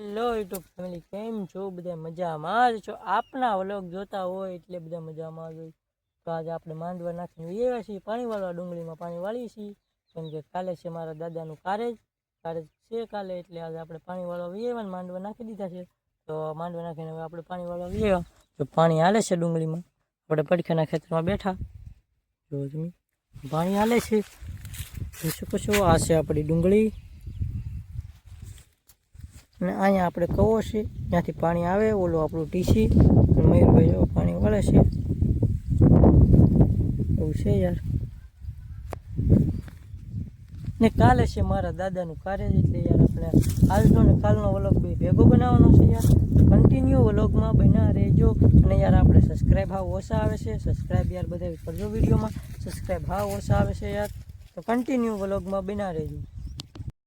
Hello YouTube family કેમ છો? બધા મજામાં જ છો? આપના વ્લોગ જોતા હોય એટલે બધા મજામાં જ હોય. તો આજે આપણે માંડવા નાખીને એવા છીએ, પાણી વાળવા ડુંગળીમાં પાણી વાળીએ છીએ. કેમ કે કાલે છે મારા દાદાનું કારેજ કારેજ છે કાલે, એટલે આજે આપણે પાણી વાળવા વીએવા માંડવા નાખી દીધા છે. તો માંડવા નાખીને હવે આપણે પાણી વાળવા વીએવા તો પાણી હાલે છે ડુંગળીમાં. આપણે પડખાના ખેતરમાં બેઠા. જો તમે પાણી હાલે છે. શકો છો, આ છે આપણી ડુંગળી. અને અહીંયા આપણે કવો છે ત્યાંથી પાણી આવે, ઓલું આપણું ટીસી મયુરભાઈ જો પાણી વળે છે. એવું છે યાર. ને કાલે છે મારા દાદાનું કાર્ય એટલે યાર આપણે આજનો ને કાલનો વ્લોગ બે ભેગો બનાવવાનો છે યાર. કન્ટિન્યુ વ્લોગમાં બના રહેજો. અને યાર આપણે સબસ્ક્રાઈબ હાવ ઓછા આવે છે. સબસ્ક્રાઈબ યાર બધા કરજો વિડીયોમાં. સબસ્ક્રાઈબ હાવ ઓછા આવે છે યાર. તો કન્ટિન્યુ વ્લોગમાં બના રહેજો.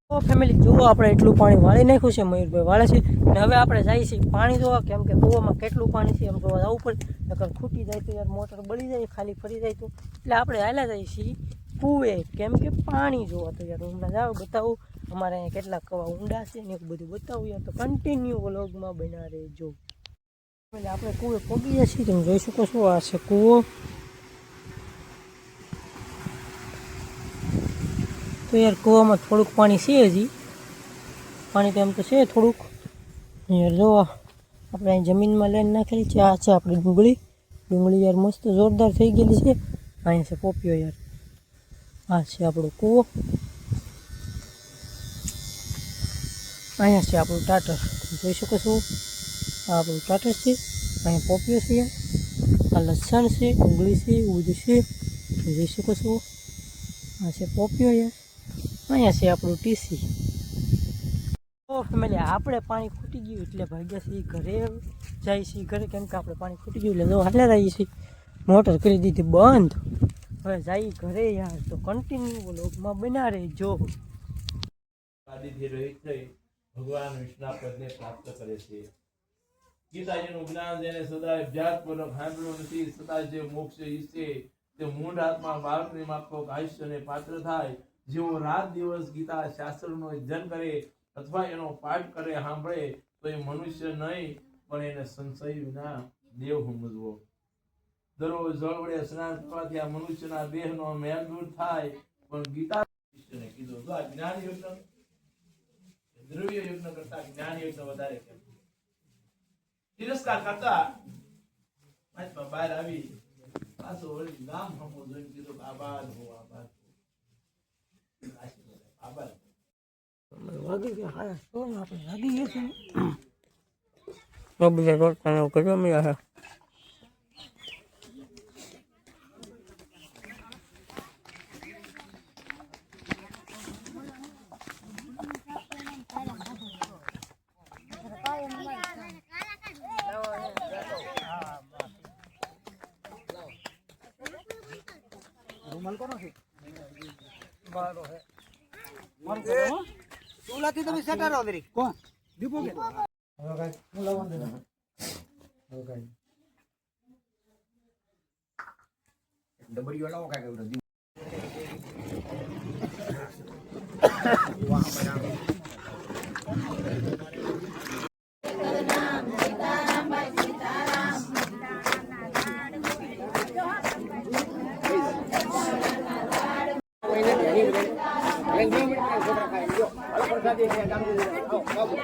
તો ફેમિલી જુઓ આપણે એટલું પાણી વાળી નાખ્યું છે, મયુરભાઈ વાળે છે. અને હવે આપણે જઈએ છીએ પાણી જોવા, કેમ કે કૂવામાં કેટલું પાણી છે એમ જોવા જવું પડે. નકર ખૂટી જાય તો યાર મોટર બળી જાય, ખાલી ફરી જાય તો. એટલે આપણે હાલ્યા જઈએ છીએ કૂવે. કેમ કે પાણી જોવા તો યાર ઊંડા જાવ બતાવું. અમારે અહીંયા કેટલા કવા ઊંડા છે ને એવું બધું બતાવું યાર. તો કન્ટિન્યુ વ્લોગમાં બના રહેજો. એટલે આપણે કૂવે પગીએ છીએ, તમે જોઈ શકો છો, આ છે કૂવો. તો યાર કૂવામાં થોડુંક પાણી છે હજી. પાણી તો એમ તો છે થોડુંક. યાર જો, આપણે અહીં જમીનમાં લઈને નાખેલી છે. આ છે આપણી ડુંગળી. ડુંગળી યાર મસ્ત જોરદાર થઈ ગયેલી છે. અહીંયા છે પોપિયો યાર. આ છે આપણો કૂવો. અહીંયા છે આપણું ટાટર. જોઈ શકો છો? આ આપણું ટાટર છે. અહીંયા પોપિયો છે. આ લસણ છે, ડુંગળી છે બધું છે. જોઈ શકો છો? આ છે પોપિયો યાર. અહીંયા છે આપણું ટીસી ફેમિલી, આપણે પાણી ખૂટી ગયું એટલે ભાગ્યા છે ઘરે જાય છે ઘરે કેમ કે આપણે પાણી ખૂટી ગયું એટલે હાલ્યા રહીએ છીએ. મોટર કરી દીધી બંધ. હવે જાય ઘરે યાર, તો કન્ટિન્યુ લોકમાં બના રહેજો. ભગવાન વિષ્ણુ પદને પ્રાપ્ત કરે છે. ગીતાજીનું જ્ઞાન જેને સદા અભ્યાસપૂર્વક સાંભળ્યું નથી, સદાય જે મોક્ષ ઈચ્છે તે મૂળ આત્મા બાળકની માફક આયુષ્યને પાત્ર થાય જેઓ રાત દિવસ ગીતા શાસ્ત્રનો અધ્યયન કરે અથવા એનો પાઠ કરે, સાંભળે, તો એ મનુષ્ય નહીં, પણ એને સંશય વિના દેવ સમજવો. દરરોજ જળ વડે સ્નાન કરવાથી આ મનુષ્યના દેહનો મેલ દૂર થાય. પણ ગીતા શિષ્યને કીધું તો આ જ્ઞાન યોજના દ્રવ્ય યજ્ઞ કરતા જ્ઞાન યજ્ઞ વધારે કેમ? તિરસ્કાર કરતા બહાર આવી, પાછો વળી નામ હમો જોઈને કીધું આભાર હો આભાર હો. આભાર વાગી ગયા હા શું આપણે વાગી ગયા છીએ? બધા રોટલા કર્યો મેં હા. ચોલાથી તમે સેટર રહો દરેક કોણ દીપો કે ડબડીઓ લાવો કાંઈક એવું દીપ જોજો બિયા જોઈ નાખો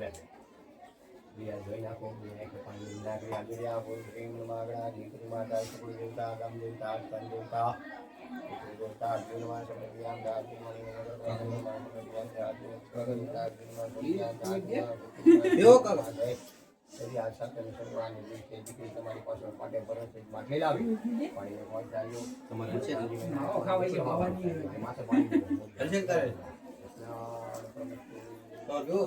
બિયા એક પાણી નાખી આગળ આપો પ્રેમ માગણા દીકરી માતા શુક્ર દેવતા ગામ દેવતા સ્તન દેવતા. આશા દીકરી તમારી પાસે માટે ભરોસે માટે લાવી પાણી પહોંચ જાયો. તમારે છે? માથે પાણી તો જો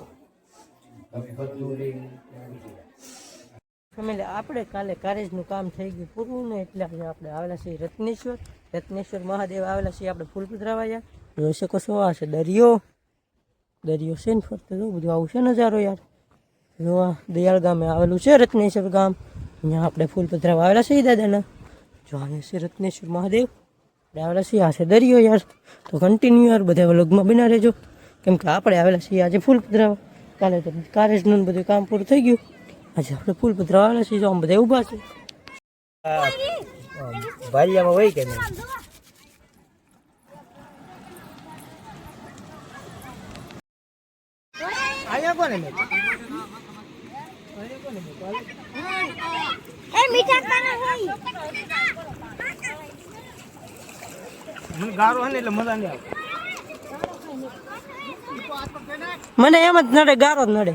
ફેમિલી, આપણે કાલે કારેજનું કામ થઈ ગયું પૂરું ને એટલે અહીંયા આપણે આવેલા છીએ રત્નેશ્વર. રત્નેશ્વર મહાદેવ આવેલા છીએ આપણે ફૂલ પધરાવાયા જોઈ શકો છો આ છે દરિયો. દરિયો છે ને ફરતો, જો બધું આવું છે નજારો યાર. જો આ દયાળ ગામે આવેલું છે રત્નેશ્વર ગામ. અહીંયા આપણે ફૂલ આવેલા છીએ દાદાના. જો અહીંયા છે રત્નેશ્વર મહાદેવ. આપણે આવેલા છીએ, આ છે દરિયો યાર. તો કન્ટિન્યુ યાર, બધા વ્લોગમાં બના રહેજો. કેમ કે આપણે આવેલા છીએ આજે ફૂલ પધરાવા કાલે તો કારેજનું ને બધું કામ પૂરું થઈ ગયું. આજે આપણે ફૂલ પધરાવા આવેલા છીએ આમ બધા ઊભા છે. ભારિયામાં હોય કે નહીં? અહીંયા કોને મેં એ હોય. મને ગારો હે ને એટલે મજા નહીં આવે. મને એમ જ નડે ગારો જ નડે.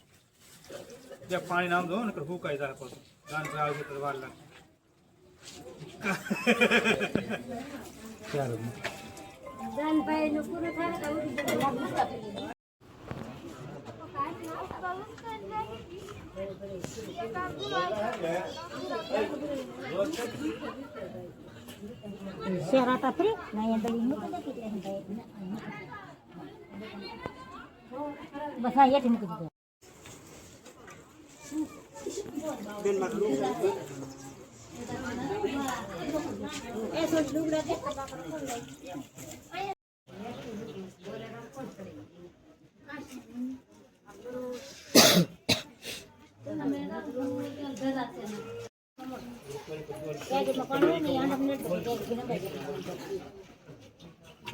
જે પાણી નામ દો ને કે ફૂકાઈ જાય પાછું. ગાન આવે છે તો વાર લાગે. દાનભાઈ નું પૂરું થાય તો ઉડી જશે. શેરાટા ફરી? ના એ દળી મૂકી દે એટલે હંધાય એટલે ના. બસ આ હેઠ મૂકી દીધો એ થોડી લુગડા દે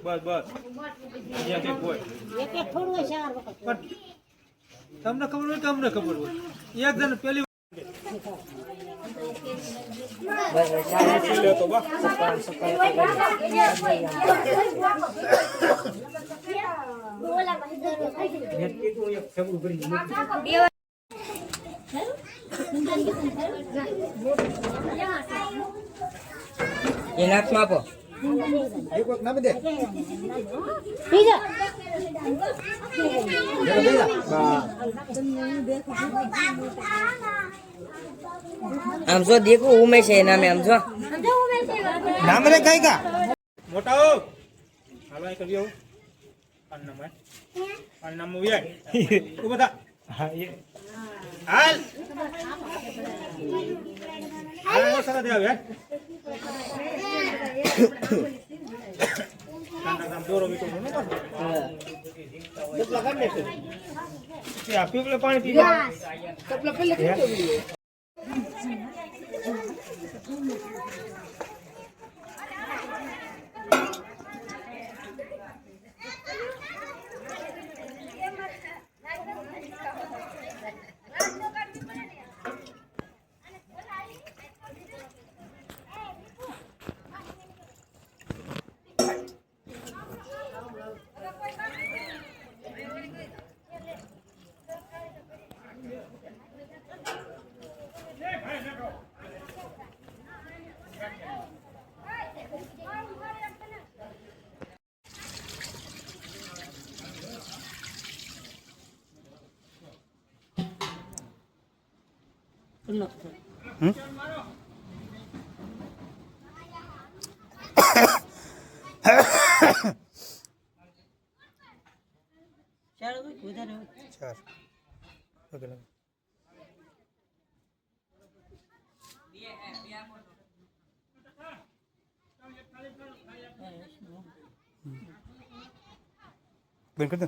બસ બસ. એક એક થોડું હોય ચાર વખત. તમને ખબર હોય તમને ખબર હોય. એક જણ પેલી લેતો બા એ નાકમાં આપો બીજા આમ જો દેખો ઉમે છે નામે આમ જો. નામ રે કઈ કા? મોટા હો. હાલો અહીં કરી આવું. પાન નામ હે પાન નામ ઊભી તું બધા હાલ. હાલ સરા દે પાણી જા ચાર હોય કે વધારે હોય ચાર પગે લાગે. બંધ કરી દો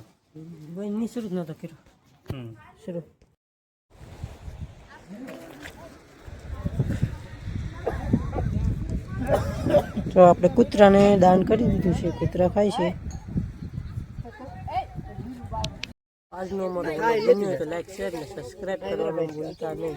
ભાઈ ની શરૂ જ નતો કર્યો હમ શરૂ તો આપણે કૂતરાને દાન કરી દીધું છે, કૂતરા ખાય છે. આજનો અમારો ગમ્યો તો લાઈક શેર ને સબસ્ક્રાઈબ કરવાનું ભૂલતા નહીં.